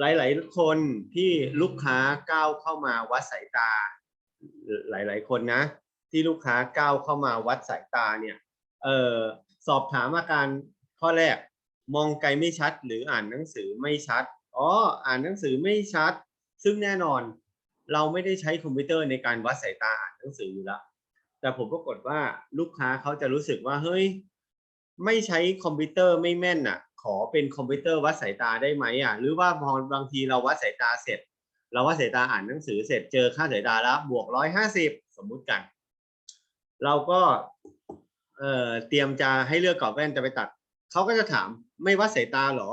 หลาย ๆ คนที่ลูกค้าก้าวเข้ามาวัดสายตา หลาย ๆ คนนะ ที่ลูกค้าก้าวเข้ามาวัดสายตาเนี่ยเออสอบถามอาการข้อแรก มองไกลไม่ชัด หรืออ่านหนังสือไม่ชัดอ๋ออ่านหนังสือไม่ชัด ซึ่งแน่นอนเราไม่ได้ใช้คอมพิวเตอร์ในการวัดสายตาอ่านหนังสืออยู่แล้วแต่ผมปรากฏว่าลูกค้าเขาจะรู้สึกว่าเฮ้ย ไม่ใช้คอมพิวเตอร์ไม่แม่นอะ อเป็นคอมพิวเตอร์วัดสายตาได้ไหมอะหรือว่าพอบางทีเราวัดสายตาเสร็จ เราวัดสายตาอ่านหนังสือเสร็จเจอค่าสายตาแล้วบวกร้อยห้าสิบสมมุติกัน เราก็เอ่อเตรียมจะให้เลือกกรอบแว่นจะไปตัดเขาก็จะถามไม่วัดสายตาหรอ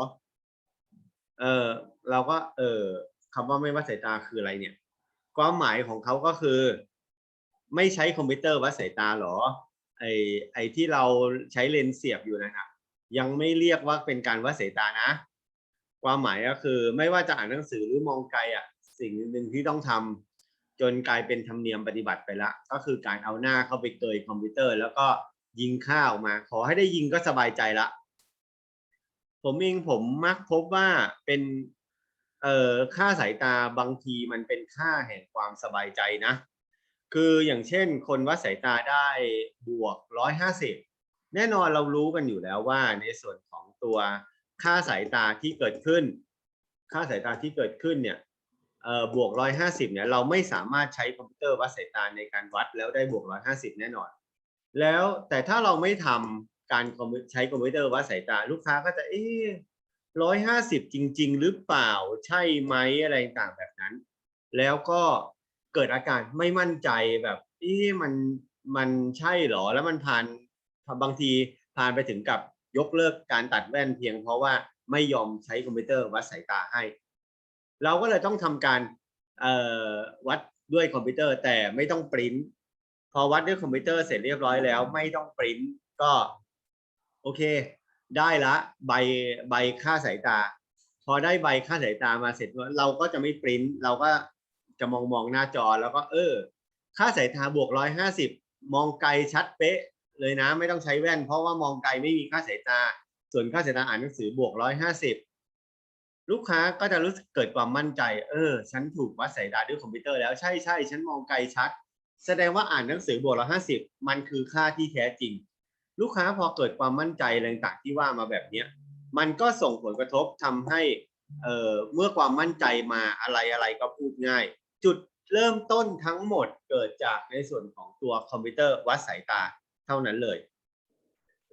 เออเราก็เออคำว่าไม่วัดสายตาคืออะไรเนี่ย ความหมายของเขาก็คือ ไม่ใช้คอมพิวเตอร์วัดสายตาหรอไอไอที่เราใช้เลนส์เสียบอยู่นะครับ ยังไม่เรียกว่าเป็นการวัดสายตานะ ความหมายก็คือไม่ว่าจะอ่านหนังสือหรือมองไกลอะสิ่งหนึ่งที่ต้องทำจนกลายเป็นธรรมเนียมปฏิบัติไปละก็คือการเอาหน้าเข้าไปเกยคอมพิวเตอร์ แล้วก็ยิงค่าออกมา ขอให้ได้ยิงก็สบายใจละ ผมเองผมมักพบว่าเป็นเอ่อค่าสายตาบางทีมันเป็นค่าแห่งความสบายใจนะ คืออย่างเช่นคนวัดสายตาได้บวกร้อยห้าสิบ แน่นอนเรารู้กันอยู่แล้วว่าในส่วนของตัวค่าสายตาที่เกิดขึ้น ค่าสายตาที่เกิดขึ้นเนี่ยบวกร้อยห้าสิบเนี่ยเราไม่สามารถใช้คอมพิวเตอร์วัดสายตาในการวัดแล้วได้บวกร้อยห้าสิบแน่นอน แล้วแต่ถ้าเราไม่ทำการใช้คอมพิวเตอร์วัดสายตาลูกค้าก็จะเอ๊ะร้อยห้าสิบจริง ๆ หรือเปล่าใช่ไหมอะไรต่างแบบนั้น แล้วก็เกิดอาการไม่มั่นใจแบบเอ๊ะมันมันใช่หรอแล้วมันผ่าน บางทีผ่านไปถึงกับยกเลิกการตัดแว่นเพียงเพราะว่าไม่ยอมใช้คอมพิวเตอร์วัดสายตาให้ เราก็เลยต้องทำการวัดด้วยคอมพิวเตอร์แต่ไม่ต้องปริ้นพอวัดด้วยคอมพิวเตอร์เสร็จเรียบร้อยแล้ว ไม่ต้องปริ้นก็โอเค ได้ละใบใบค่าสายตา พอได้ใบค่าสายตามาเสร็จเราก็จะไม่ปริ้นเราก็จะมองมองหน้าจอแล้วก็เออ ค่าสายตาบวกร้อยห้าสิบมองไกลชัดเป๊ะ เลยนะไม่ต้องใช้แว่น เพราะว่ามองไกลไม่มีค่าสายตา ส่วนค่าสายตาอ่านหนังสือบวกร้อยห้าสิบลูกค้าก็จะรู้สึกเกิดความมั่นใจ เออ ฉันถูกวัดสายตาด้วยคอมพิวเตอร์แล้วใช่ใช่ฉันมองไกลชัด แสดงว่าอ่านหนังสือบวกร้อยห้าสิบมันคือค่าที่แท้จริง ลูกค้าพอเกิดความมั่นใจอะไรต่างๆที่ว่ามาแบบเนี้ยมันก็ส่งผลกระทบทำให้เอ่อเมื่อความมั่นใจมาอะไรอะไรก็พูดง่าย จุดเริ่มต้นทั้งหมดเกิดจากในส่วนของตัวคอมพิวเตอร์วัดสายตา เท่านั้นเลย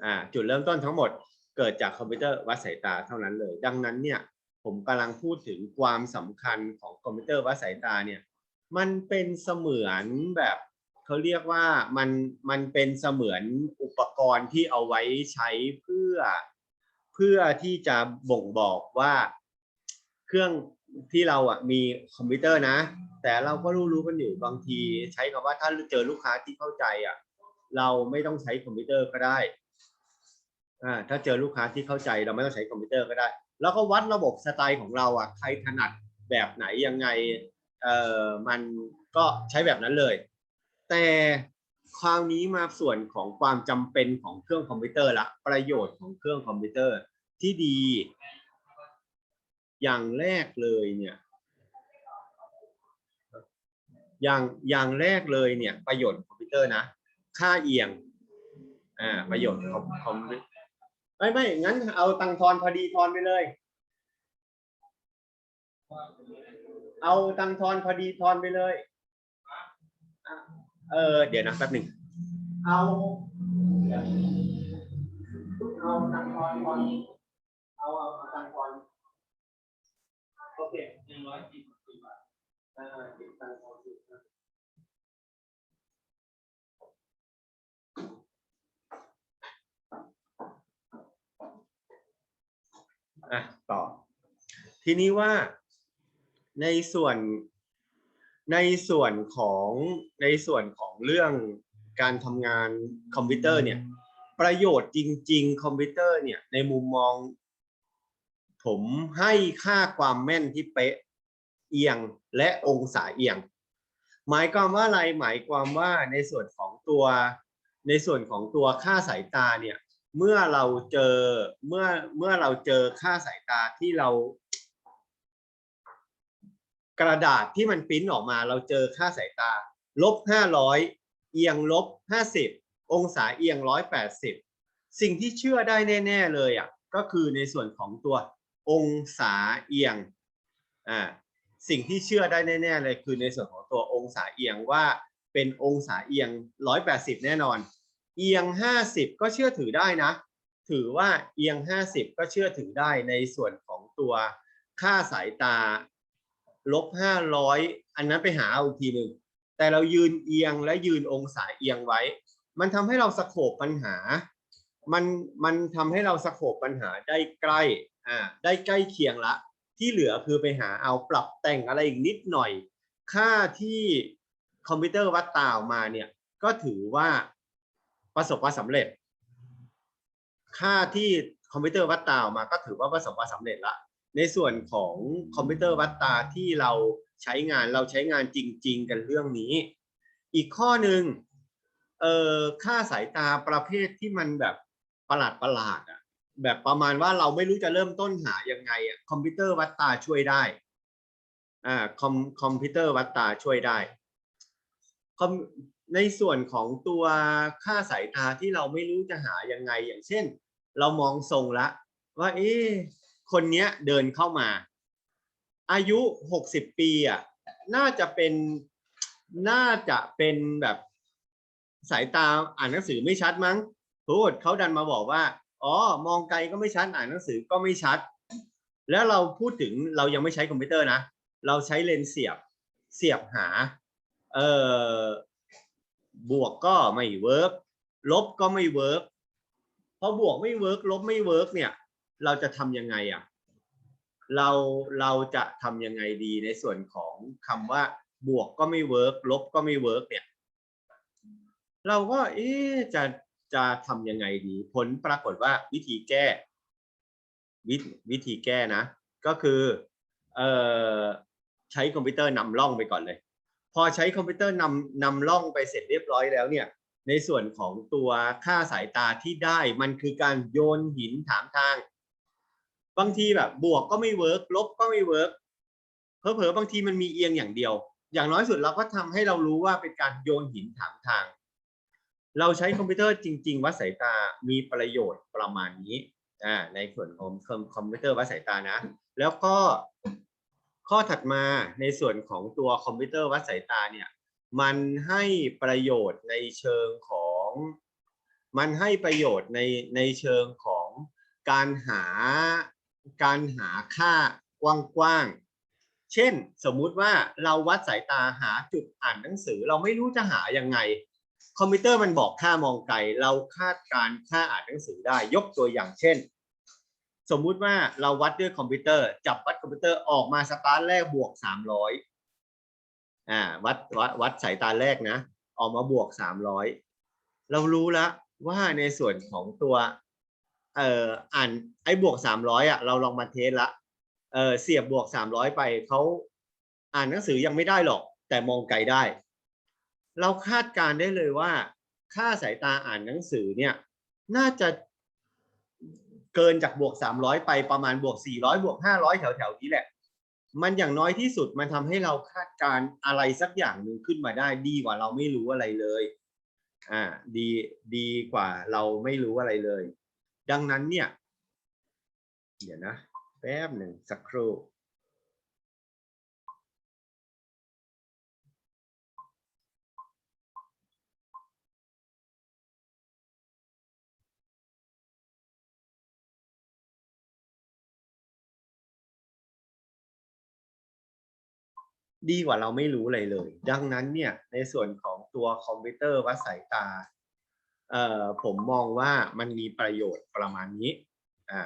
อ่าจุดเริ่มต้นทั้งหมดเกิดจากคอมพิวเตอร์วัดสายตาเท่านั้นเลย ดังนั้นเนี่ยผมกำลังพูดถึงความสำคัญของคอมพิวเตอร์วัดสายตาเนี่ยมันเป็นเสมือนแบบเขาเรียกว่ามันมันเป็นเสมือนอุปกรณ์ที่เอาไว้ใช้เพื่อ เพื่อที่จะบ่งบอกว่าเครื่องที่เราอะมีคอมพิวเตอร์นะ แต่เราก็รู้รู้กันอยู่บางที ใช้คำว่าถ้าเจอลูกค้าที่เข้าใจอะ เราไม่ต้องใช้คอมพิวเตอร์ก็ได้อ่าถ้าเจอลูกค้าที่เข้าใจเราไม่ต้องใช้คอมพิวเตอร์ก็ได้ แล้วก็วัดระบบสไตล์ของเราอะใครถนัดแบบไหนยังไงเอ่อมันก็ใช้แบบนั้นเลย แต่คราวนี้มาส่วนของความจำเป็นของเครื่องคอมพิวเตอร์ละประโยชน์ของเครื่องคอมพิวเตอร์ที่ดี อย่างแรกเลยเนี่ยอย่างอย่างแรกเลยเนี่ยประโยชน์คอมพิวเตอร์นะ ค่าเอียงอ่าประโยชน์ของคอมไม่ไม่งั้นเอาตังทอนพอดีทอนไปเลย เอาตังทอนพอดีทอนไปเลยเออเดี๋ยวนะแป๊บหนึ่งเอาเอาตังทอนทอนเอาเอาตังทอนโอเคหนึ่งร้อยสี่สิบบาทอ่าเก็บตังทอนสิบนะ อะต่อ ทีนี้ว่าในส่วนในส่วนของในส่วนของเรื่องการทำงานคอมพิวเตอร์เนี่ย ประโยชน์จริง ๆ คอมพิวเตอร์เนี่ยในมุมมอง ผมให้ค่าความแม่นที่เป๊ะเอียงและองศาเอียง หมายความว่าอะไรหมายความว่าในส่วนของตัวในส่วนของตัวค่าสายตาเนี่ย เมื่อเราเจอเมื่อเมื่อเราเจอค่าสายตาที่เรา กระดาษที่มันปริ้นออกมา เราเจอค่าสายตาลบห้าร้อยเอียงลบห้าสิบองศาเอียงร้อยแปดสิบสิ่งที่เชื่อได้แน่ ๆ เลยอะก็คือในส่วนของตัวองศาเอียงอ่าสิ่งที่เชื่อได้แน่ๆเลยคือในส่วนของตัวองศาเอียงว่าเป็นองศาเอียงร้อยแปดสิบแน่นอน เอียงห้าสิบก็เชื่อถือได้นะ ถือว่าเอียงห้าสิบก็เชื่อถือได้ในส่วนของตัวค่าสายตาลบห้าร้อยอันนั้นไปหาเอาอีกทีหนึ่งแต่เรายืนเอียงและยืนองศาเอียงไว้ มันทำให้เราสโคบปัญหา มันมันทำให้เราสโคบปัญหาได้ใกล้อ่าได้ใกล้เคียงละ ที่เหลือคือไปหาเอาปรับแต่งอะไรอีกนิดหน่อย ค่าที่คอมพิวเตอร์วัดตาออกมาเนี่ยก็ถือว่า ประสบความสำเร็จ ค่าที่คอมพิวเตอร์วัดตาออกมาก็ถือว่าประสบความสำเร็จละในส่วนของคอมพิวเตอร์วัดตาที่เราใช้งานเราใช้งานจริง ๆ กันเรื่องนี้ อีกข้อหนึ่งเอ่อค่าสายตาประเภทที่มันแบบประหลาดประหลาดอะแบบประมาณว่าเราไม่รู้จะเริ่มต้นหายังไงอะคอมพิวเตอร์วัดตาช่วยได้อ่าคอมคอมพิวเตอร์วัดตาช่วยได้คอม ในส่วนของตัวค่าสายตาที่เราไม่รู้จะหายังไงอย่างเช่น เรามองทรงละ ว่าเอ๊ะคนเนี้ยเดินเข้ามา อายุหกสิบปีอะน่าจะเป็นน่าจะเป็นแบบสายตาอ่านหนังสือไม่ชัดมั้งพูดเขาดันมาบอกว่า อ๋อ มองไกลก็ไม่ชัดอ่านหนังสือก็ไม่ชัด แล้วเราพูดถึงเรายังไม่ใช้คอมพิวเตอร์นะ เราใช้เลนส์เสียบเสียบหา เอ่อ บวกก็ไม่เวิร์กลบก็ไม่เวิร์กพอบวกไม่เวิร์กลบไม่เวิร์กเนี่ย เราจะทำยังไงอะเราเราจะทำยังไงดีในส่วนของคำว่า บวกก็ไม่เวิร์กลบก็ไม่เวิร์กเนี่ย เราก็เอ๊จะจะทำยังไงดี ผลปรากฏว่าวิธีแก้ วิวิธีแก้นะ ก็คือเอ่อใช้คอมพิวเตอร์นำร่องไปก่อนเลย พอใช้คอมพิวเตอร์นำนำร่องไปเสร็จเรียบร้อยแล้วเนี่ย ในส่วนของตัวค่าสายตาที่ได้มันคือการโยนหินถามทาง บางทีแบบบวกก็ไม่เวิร์กลบก็ไม่เวิร์กเผลอบางทีมันมีเอียงอย่างเดียว อย่างน้อยสุดเราก็ทำให้เรารู้ว่าเป็นการโยนหินถามทาง เราใช้คอมพิวเตอร์จริง ๆ วัดสายตามีประโยชน์ประมาณนี้อ่าในส่วนของคอมพิวเตอร์วัดสายตานะ แล้วก็ ข้อถัดมาในส่วนของตัวคอมพิวเตอร์วัดสายตาเนี่ยมันให้ประโยชน์ในเชิงของ มันให้ประโยชน์ในในเชิงของการหาการหาค่ากว้างๆ เช่นสมมุติว่าเราวัดสายตาหาจุดอ่านหนังสือ เราไม่รู้จะหายังไง คอมพิวเตอร์มันบอกค่ามองไกล เราคาดการค่าอ่านหนังสือได้ยกตัวอย่างเช่น สมมุติว่าเราวัดด้วยคอมพิวเตอร์ จับวัดคอมพิวเตอร์ออกมาสตาร์ทแรกบวกสามร้อยอ่าวัดวัดวัดสายตาแรกนะ ออกมาบวกสามร้อยเรารู้แล้วว่าในส่วนของตัวเอ่ออ่านไอ้บวกสามร้อยอะเราลองมาเทสละเออเสียบบวกสามร้อยไปเขาอ่านหนังสือยังไม่ได้หรอก แต่มองไกลได้ เราคาดการณ์ได้เลยว่า ค่าสายตาอ่านหนังสือเนี่ย น่าจะ เกินจากบวกสามร้อยไปประมาณบวกสี่ร้อยบวกห้าร้อยแถวๆนี้แหละ มันอย่างน้อยที่สุดมันทำให้เราคาดการอะไรสักอย่างหนึ่งขึ้นมาได้ดีกว่าเราไม่รู้อะไรเลย อ่า ดีดีกว่าเราไม่รู้อะไรเลย ดังนั้นเนี่ย เดี๋ยวนะ แป๊บหนึ่งสักครู่ ดีกว่าเราไม่รู้อะไรเลย ดังนั้นเนี่ยในส่วนของตัวคอมพิวเตอร์วัดสายตาเอ่อผมมองว่ามันมีประโยชน์ประมาณนี้อ่า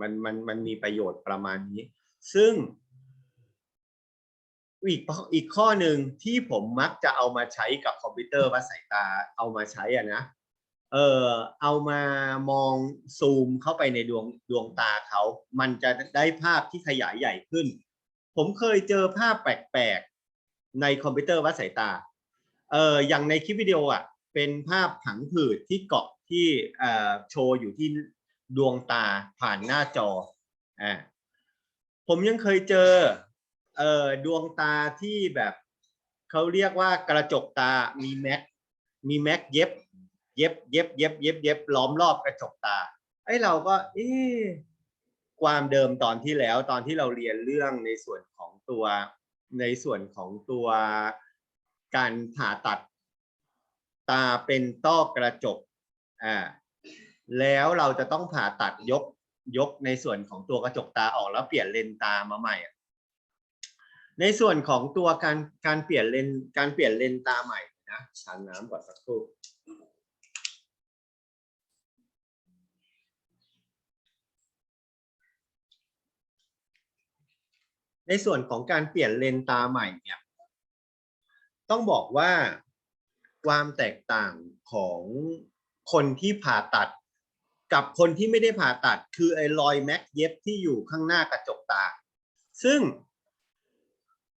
มันมันมันมีประโยชน์ประมาณนี้ ซึ่ง อีกอีกข้อหนึ่งที่ผมมักจะเอามาใช้กับคอมพิวเตอร์วัดสายตาเอามาใช้อะนะเออเอามามองซูมเข้าไปในดวงดวงตาเขา มันจะได้ภาพที่ขยายใหญ่ขึ้น ผมเคยเจอภาพแปลกๆ ในคอมพิวเตอร์วัดสายตา เอออย่างในคลิปวิดีโออะ เป็นภาพผังผืดที่เกาะที่เอ่อโชว์อยู่ที่ดวงตาผ่านหน้าจอ อ่า ผมยังเคยเจอ เอ่อ ดวงตาที่แบบเขาเรียกว่ากระจกตา มีแม็ก มีแม็กเย็บ เย็บ เย็บ เย็บ เย็บ เย็บล้อมรอบกระจกตา ไอ้เราก็ เอ๊ะ ความเดิมตอนที่แล้วตอนที่เราเรียนเรื่องในส่วนของตัวในส่วนของตัวการผ่าตัดตาเป็นต้อกระจกอ่าแล้วเราจะต้องผ่าตัดยกยกในส่วนของตัวกระจกตาออกแล้วเปลี่ยนเลนตามาใหม่ ในส่วนของตัวการการเปลี่ยนเลนการเปลี่ยนเลนตาใหม่นะทานน้ำก่อนสักครู่ ในส่วนของการเปลี่ยนเลนตาใหม่เนี่ยต้องบอกว่าความแตกต่างของคนที่ผ่าตัด กับคนที่ไม่ได้ผ่าตัด คือไอ้รอยแม็กเย็บที่อยู่ข้างหน้ากระจกตา ซึ่ง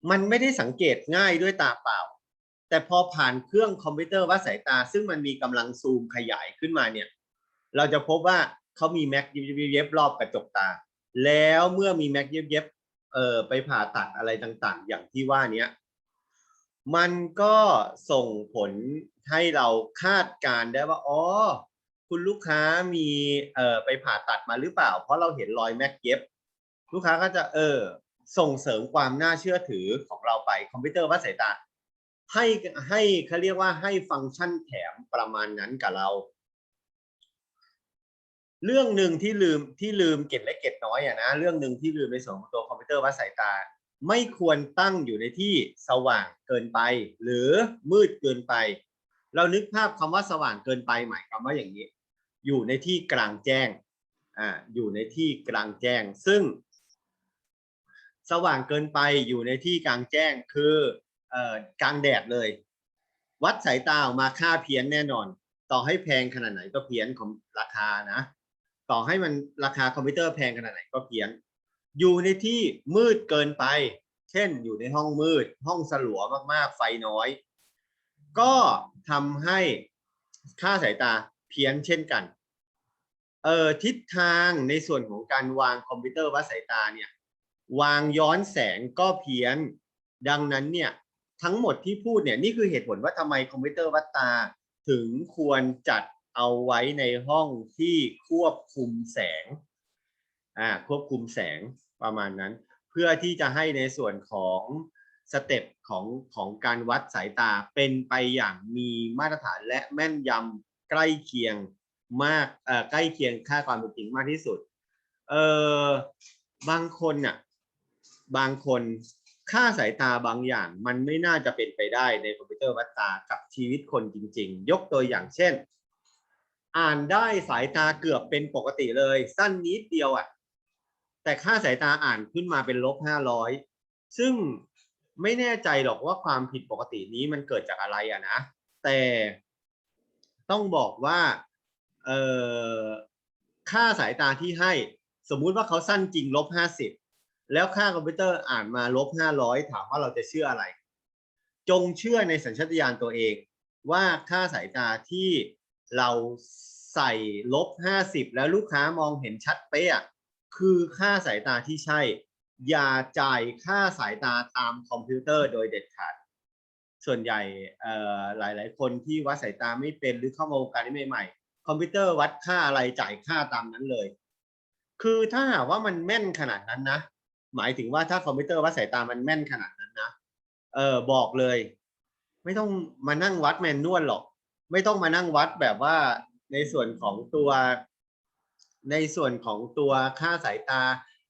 มันไม่ได้สังเกตง่ายด้วยตาเปล่า แต่พอผ่านเครื่องคอมพิวเตอร์วัดสายตา ซึ่งมันมีกำลังซูมขยายขึ้นมาเนี่ย เราจะพบว่าเขามีแม็กเย็บรอบกระจกตา แล้วเมื่อมีแม็กเย็บ เออไปผ่าตัดอะไรต่างๆ อย่างที่ว่าเนี้ยมันก็ส่งผลให้เราคาดการณ์ได้ว่าอ๋อคุณลูกค้ามีเอ่อไปผ่าตัดมาหรือเปล่า เพราะเราเห็นรอยแม็กเย็บ ลูกค้าก็จะเออส่งเสริมความน่าเชื่อถือของเราไปคอมพิวเตอร์วัดสายตาให้ให้เขาเรียกว่าให้ฟังก์ชันแถมประมาณนั้นกับเรา เรื่องหนึ่งที่ลืมที่ลืมเก็บเล็กเก็บน้อยอะนะเรื่องหนึ่งที่ลืมในส่วนของตัวคอมพิวเตอร์วัดสายตา ไม่ควรตั้งอยู่ในที่สว่างเกินไป หรือมืดเกินไป เรานึกภาพคำว่าสว่างเกินไปหมายความว่าอย่างนี้ อยู่ในที่กลางแจ้งอ่าอยู่ในที่กลางแจ้ง ซึ่ง สว่างเกินไปอยู่ในที่กลางแจ้งคือเอ่อกลางแดดเลย วัดสายตาออกมาค่าเพี้ยนแน่นอน ต่อให้แพงขนาดไหนก็เพี้ยนของราคานะ ต่อให้มันราคาคอมพิวเตอร์แพงขนาดไหนก็เพี้ยน อยู่ในที่มืดเกินไป เช่นอยู่ในห้องมืด ห้องสลัวมากๆ ไฟน้อย ก็ทำให้ค่าสายตาเพี้ยนเช่นกัน เอ่อทิศทางในส่วนของการวางคอมพิวเตอร์วัดสายตาเนี่ยวางย้อนแสงก็เพี้ยน ดังนั้นเนี่ยทั้งหมดที่พูดเนี่ยนี่คือเหตุผลว่าทำไมคอมพิวเตอร์วัดตาถึงควรจัด เอาไว้ในห้องที่ควบคุมแสงอ่าควบคุมแสงประมาณนั้น เพื่อที่จะให้ในส่วนของสเต็ปของของการวัดสายตาเป็นไปอย่างมีมาตรฐานและแม่นยำใกล้เคียงมากเอ่อใกล้เคียงค่าความเป็นจริงมากที่สุดเอ่อบางคนน่ะบางคนค่าสายตาบางอย่าง มันไม่น่าจะเป็นไปได้ในคอมพิวเตอร์วัดตากับชีวิตคนจริง ๆ ยกตัวอย่างเช่น อ่านได้สายตาเกือบเป็นปกติเลย สั้นนิดเดียวอะ แต่ค่าสายตาอ่านขึ้นมาเป็นลบห้าร้อยซึ่งไม่แน่ใจหรอกว่าความผิดปกตินี้มันเกิดจากอะไรอะนะ แต่ต้องบอกว่าเอ่อค่าสายตาที่ให้สมมุติว่าเขาสั้นจริงลบห้าสิบแล้วค่าคอมพิวเตอร์อ่านมาลบห้าร้อยถามว่าเราจะเชื่ออะไร จงเชื่อในสัญชาตญาณตัวเอง ว่าค่าสายตาที่ เราใส่ลบห้าสิบแล้วลูกค้ามองเห็นชัดเป๊ะคือค่าสายตาที่ใช่ อย่าจ่ายค่าสายตาตามคอมพิวเตอร์โดยเด็ดขาด ส่วนใหญ่เอ่อหลายคนที่วัดสายตาไม่เป็นหรือเข้ามาวงการนี้ใหม่ๆคอมพิวเตอร์วัดค่าอะไรจ่ายค่าตามนั้นเลย คือถ้าหากว่ามันแม่นขนาดนั้นนะ หมายถึงว่าถ้าคอมพิวเตอร์วัดสายตามันแม่นขนาดนั้นนะเออบอกเลย ไม่ต้องมานั่งวัดแมนนวลหรอก ไม่ต้องมานั่งวัดแบบว่าในส่วนของตัว ในส่วนของตัวค่าสายตา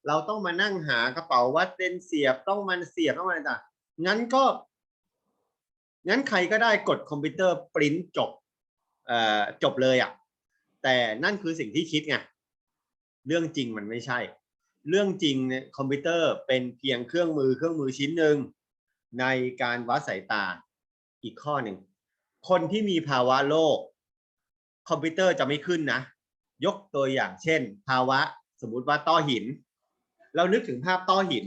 เราต้องมานั่งหากระเป๋าวัดเป็นเสียบต้องมันเสียบต้องอะไรต่างงั้นก็งั้นใครก็ได้กดคอมพิวเตอร์ปริ้นจบเอ่อจบเลยอะ่ะแต่นั่นคือสิ่งที่คิดไงเรื่องจริงมันไม่ใช่ เรื่องจริงเนี่ยคอมพิวเตอร์เป็นเพียงเครื่องมือเครื่องมือชิ้นหนึ่งในการวัดสายตาอีกข้อหนึ่ง คนที่มีภาวะโรคคอมพิวเตอร์จะไม่ขึ้นนะ ยกตัวอย่างเช่น ภาวะสมมุติว่าต้อหิน เรานึกถึงภาพต้อหิน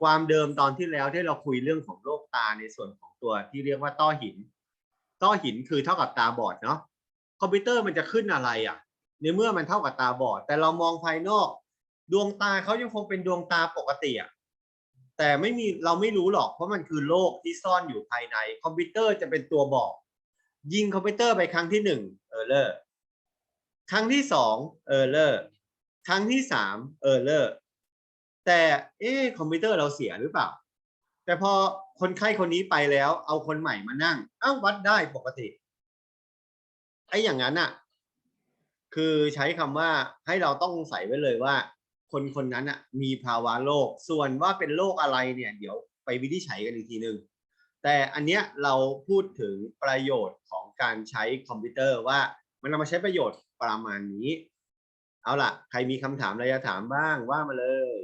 ความเดิมตอนที่แล้วที่เราคุยเรื่องของโรคตาในส่วนของตัวที่เรียกว่าต้อหิน ต้อหินคือเท่ากับตาบอดเนาะคอมพิวเตอร์มันจะขึ้นอะไรอะ่ะ ในเมื่อมันเท่ากับตาบอด แต่เรามองภายนอก ดวงตาเขายังคงเป็นดวงตาปกติอะแต่ไม่มีเราไม่รู้หรอกเพราะมันคือโลกที่ซ่อนอยู่ภายใน คอมพิวเตอร์จะเป็นตัวบอก ยิงคอมพิวเตอร์ไปครั้งที่หนึ่งเออร์เลอร์ครั้งที่สองเออร์เลอร์ครั้งที่สามเออร์เลอร์แต่เอ๊คอมพิวเตอร์เราเสียหรือเปล่า แต่พอคนไข้คนนี้ไปแล้ว เอาคนใหม่มานั่งอ้าววัดได้ปกติไอ้อย่างนั้นอะคือใช้คำว่าให้เราต้องใส่ไว้เลยว่า คนคนนั้นอะมีภาวะโรคส่วนว่าเป็นโรคอะไรเนี่ย เดี๋ยวไปวินิจฉัยกันอีกทีหนึ่ง แต่อันเนี้ยเราพูดถึงประโยชน์ของการใช้คอมพิวเตอร์ว่ามันนามาใช้ประโยชน์ประมาณนี้ เอาล่ะ ใครมีคำถามอะไรจะถามบ้างว่ามาเลย